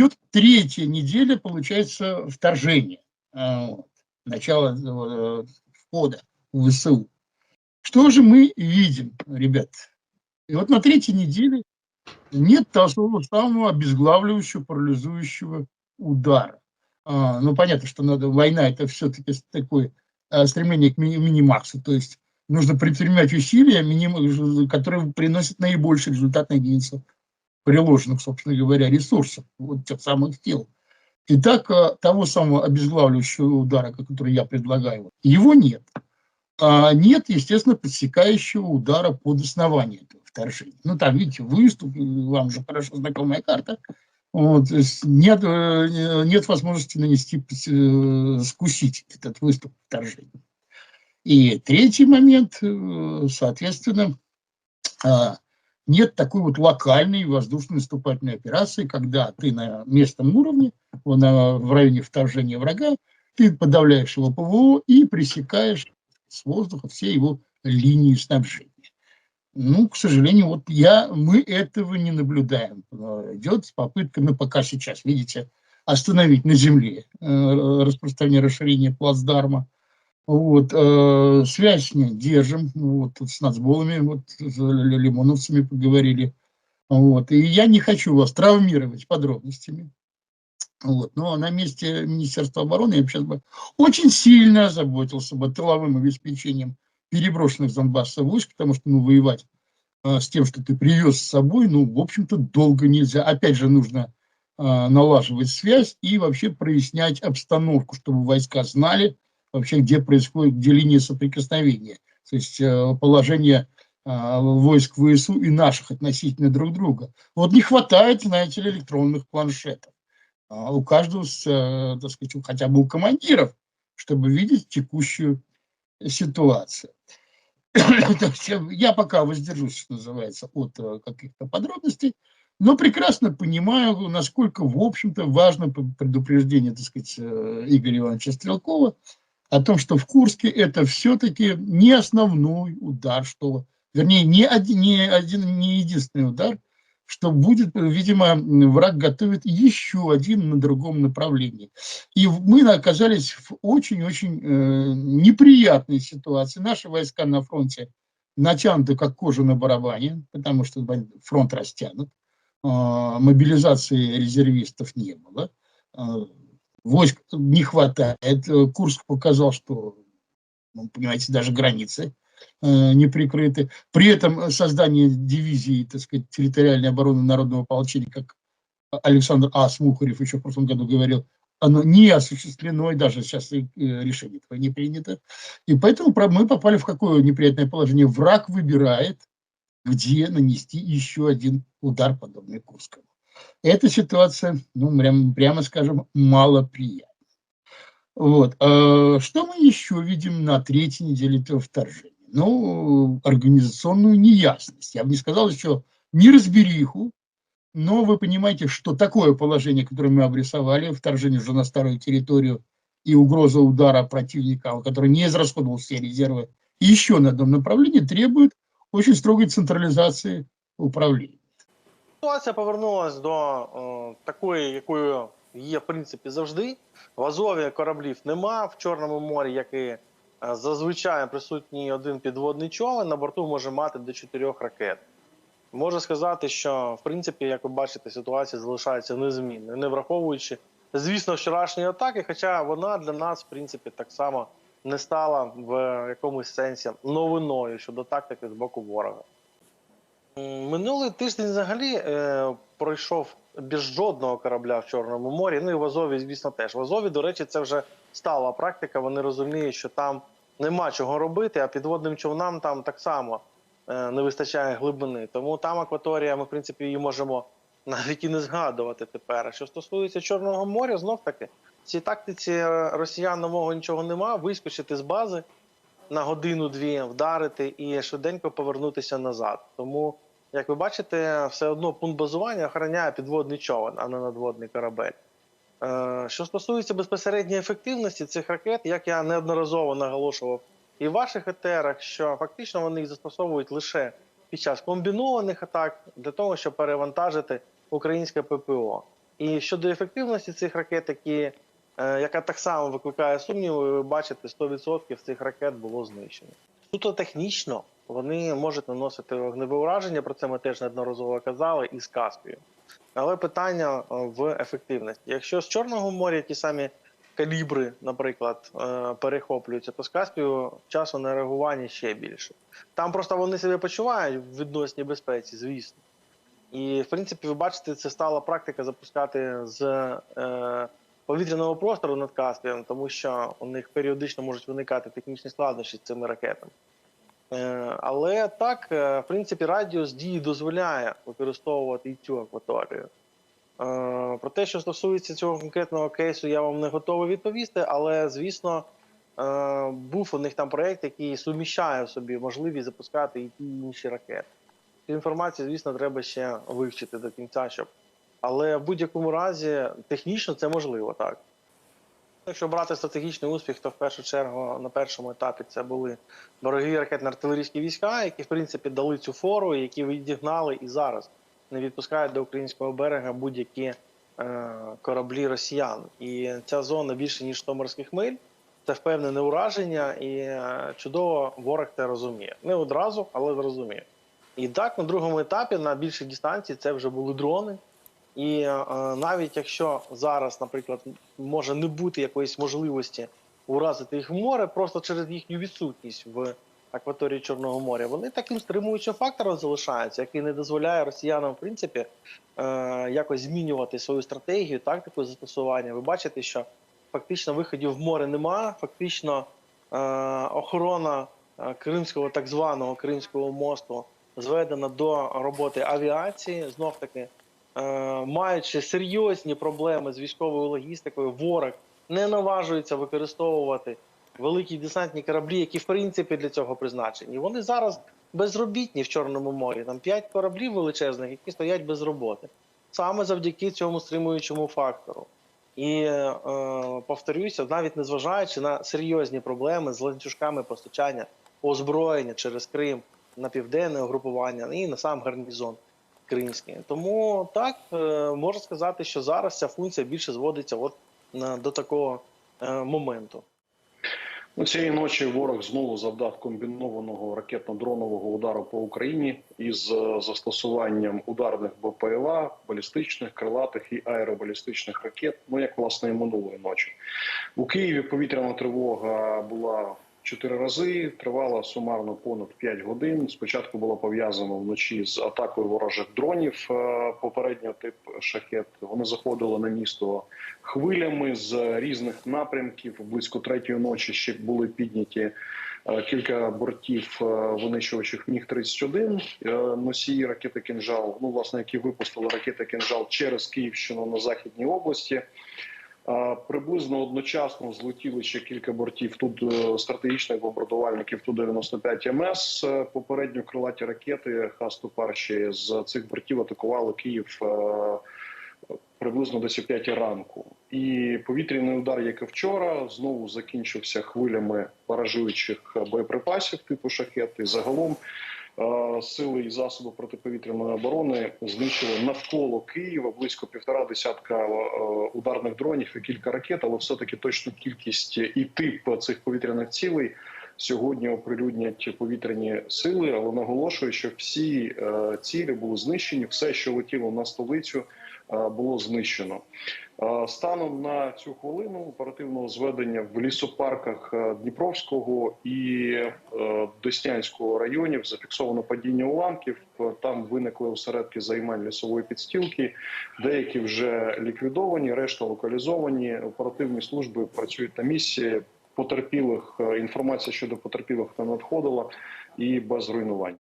идет третья неделя, получается, вторжения, а, начало э, входа в ВСУ. Что же мы видим, ребят? И вот на третьей неделе нет того самого обезглавливающего, парализующего удара. А, ну, понятно, что надо, война это все-таки такое а, стремление к мини минимаксу, то есть нужно предпринимать усилия, миним, которые приносят наибольший результат на единицу приложенных, собственно говоря, ресурсов, вот тех самых тел. Итак, а, того самого обезглавливающего удара, который я предлагаю, его нет. А нет, естественно, подсекающего удара под основание этого вторжения. Ну, там, видите, выступ, вам уже хорошо знакомая карта. Вот, то есть нет, э, нет возможности нанести, э, скусить этот выступ вторжения. И третий момент, э, соответственно, а, нет такой вот локальной воздушной наступательной операции, когда ты на местном уровне, в районе вторжения врага, ты подавляешь его ПВО и пресекаешь с воздуха все его линии снабжения. Ну, к сожалению, вот я, мы этого не наблюдаем. Идет попытка, ну, пока сейчас, видите, остановить на земле э, распространение расширения плацдарма. Вот, э, связь не держим, вот, с нацболами, вот, с лимоновцами поговорили. Вот, и я не хочу вас травмировать подробностями. Вот. Но на месте Министерства обороны я бы сейчас бы очень сильно озаботился бы тыловым обеспечением переброшенных с Донбасса войск, потому что ну, воевать а, с тем, что ты привез с собой, ну, в общем-то, долго нельзя. Опять же, нужно а, налаживать связь и вообще прояснять обстановку, чтобы войска знали вообще, где происходит, где линия соприкосновения. То есть а, положение а, войск ВСУ и наших относительно друг друга. Вот не хватает, знаете ли, электронных планшетов. А у каждого, э, так сказать, хотя бы у командиров, чтобы видеть текущую ситуацию. Я пока воздержусь, что называется, от э, каких-то подробностей, но прекрасно понимаю, насколько, в общем-то, важно предупреждение, так сказать, э, Игоря Ивановича Стрелкова о том, что в Курске это все-таки не основной удар, что, вернее, не один, не один, не единственный удар – что будет, видимо, враг готовит еще один на другом направлении. И мы оказались в очень-очень э, неприятной ситуации. Наши войска на фронте натянуты как кожа на барабане, потому что фронт растянут. Э, мобилизации резервистов не было. Э, войск не хватает. Курск показал, что, ну, понимаете, даже границы Э, не прикрыты. При этом создание дивизии, так сказать, территориальной обороны народного ополчения, как Александр А. Смухарев еще в прошлом году говорил, оно не осуществлено, и даже сейчас э, решение этого не принято. И поэтому мы попали в какое неприятное положение. Враг выбирает, где нанести еще один удар, подобный Курскому. Эта ситуация, ну, прямо, прямо скажем, малоприятна. Вот. А что мы еще видим на третьей неделе этого вторжения? ну, организационную неясность. Я бы не сказал еще неразбериху, но вы понимаете, что такое положение, которое мы обрисовали, вторжение уже на старую территорию и угроза удара противника, который не израсходовал все резервы, еще на одном направлении требует очень строгой централизации управления. Ситуація повернулася до о, такої, якою є в принципі завжди. В Азові кораблів нема в Чорному морі, як і Е, зазвичай присутній один підводний човен на борту може мати до чотирьох ракет. Можу сказати, що в принципі, як ви бачите, ситуація залишається незмінною, не враховуючи, звісно, вчорашньої атаки, хоча вона для нас, в принципі, так само не стала в якомусь сенсі новиною щодо тактики з боку ворога. Минулий тиждень взагалі е, пройшов без жодного корабля в Чорному морі. Ну і в Азові, звісно, теж. В Азові, до речі, це вже стала практика. Вони розуміють, що там нема чого робити, а підводним човнам там так само е, не вистачає глибини. Тому там акваторія, ми в принципі її можемо навіть і не згадувати тепер. Що стосується Чорного моря, знов таки цій тактиці росіян нового нічого нема. Вискочити з бази на годину-дві, вдарити і швиденько повернутися назад. Тому, як ви бачите, все одно пункт базування охороняє підводний човен, а не надводний корабель. Е, що стосується безпосередньої ефективності цих ракет, як я неодноразово наголошував і в ваших етерах, що фактично вони їх застосовують лише під час комбінованих атак для того, щоб перевантажити українське ППО. І щодо ефективності цих ракет, які, яка так само викликає сумніви, ви бачите, 100% цих ракет було знищено. Суто технічно вони можуть наносити вогневе ураження, про це ми теж неодноразово казали, і з Каспію. Але питання е, в ефективності. Якщо з Чорного моря ті самі калібри, наприклад, е, перехоплюються, то з Каспію часу на реагування ще більше. Там просто вони себе почувають в відносній безпеці, звісно. І, в принципі, ви бачите, це стала практика запускати з е, повітряного простору над Каспієм, тому що у них періодично можуть виникати технічні складнощі з цими ракетами. Е, але так, е, в принципі, радіус дії дозволяє використовувати і цю акваторію. Е, Про те, що стосується цього конкретного кейсу, я вам не готовий відповісти, але звісно, був у них там проєкт, який суміщає в собі можливість запускати і ті інші ракети. Цю інформацію, звісно, треба ще вивчити до кінця, щоб. Але в будь-якому разі технічно це можливо, так. Якщо брати стратегічний успіх, то в першу чергу на першому етапі це були дорогі ракетно-артилерійські війська, які в принципі дали цю фору, які відігнали і зараз не відпускають до українського берега будь-які е, кораблі росіян. І ця зона більше ніж 100 морських миль. Це впевнене ураження, і е, чудово ворог це розуміє. Не одразу, але зрозуміє. І так, на другому етапі на більшій дистанції це вже були дрони. І е, навіть якщо зараз, наприклад, може не бути якоїсь можливості уразити їх в море, просто через їхню відсутність в акваторії Чорного моря, вони таким стримуючим фактором залишаються, який не дозволяє росіянам, в принципі, е, якось змінювати свою стратегію, тактику застосування. Ви бачите, що фактично виходів в море немає, фактично е, охорона Кримського так званого Кримського мосту зведена до роботи авіації. Знов таки, маючи серйозні проблеми з військовою логістикою, ворог не наважується використовувати великі десантні кораблі, які в принципі для цього призначені. Вони зараз безробітні в Чорному морі. Там п'ять кораблів величезних, які стоять без роботи, саме завдяки цьому стримуючому фактору. І е, повторюся, навіть незважаючи на серйозні проблеми з ланцюжками постачання озброєння через Крим на південне угрупування і на сам гарнізон кримський. Тому так е, можна сказати, що зараз ця функція більше зводиться от до такого е, моменту. Цієї ночі ворог знову завдав комбінованого ракетно-дронового удару по Україні із е, застосуванням ударних БПЛА, балістичних, крилатих і аеробалістичних ракет. Ну як власне і минулої ночі у Києві. Повітряна тривога була чотири рази. Тривала сумарно понад 5 годин. Спочатку було пов'язано вночі з атакою ворожих дронів е, попереднього тип шахет. Вони заходили на місто хвилями з різних напрямків. Близько третьої ночі ще були підняті. е, Кілька бортів е, винищувачів міг 31 носії ракети «Кінжал», Ну власне, які випустили ракети «Кінжал» через Київщину на західній області. Приблизно одночасно злетіли ще кілька бортів тут е, стратегічних бомбардувальників Ту-95 МС. Е, Попередньо крилаті ракети Х-101 з цих бортів атакували Київ е, приблизно десь о 5 ранку. І повітряний удар, як і вчора, знову закінчився хвилями баражуючих боєприпасів типу шахети. Загалом сили і засоби протиповітряної оборони знищили навколо Києва близько півтора десятка е, ударних дронів і кілька ракет, але все-таки точну кількість і тип цих повітряних цілей. Сьогодні оприлюднять повітряні сили, але наголошую, що всі е, цілі були знищені. Все, що летіло на столицю, було знищено. Е, Станом на цю хвилину оперативного зведення в лісопарках е, Дніпровського і е, Деснянського районів зафіксовано падіння уламків. Е, Там виникли осередки займань лісової підстілки. Деякі вже ліквідовані, решта локалізовані. Оперативні служби працюють на місці. Потерпілих е, інформація щодо потерпілих не надходила і без руйнувань.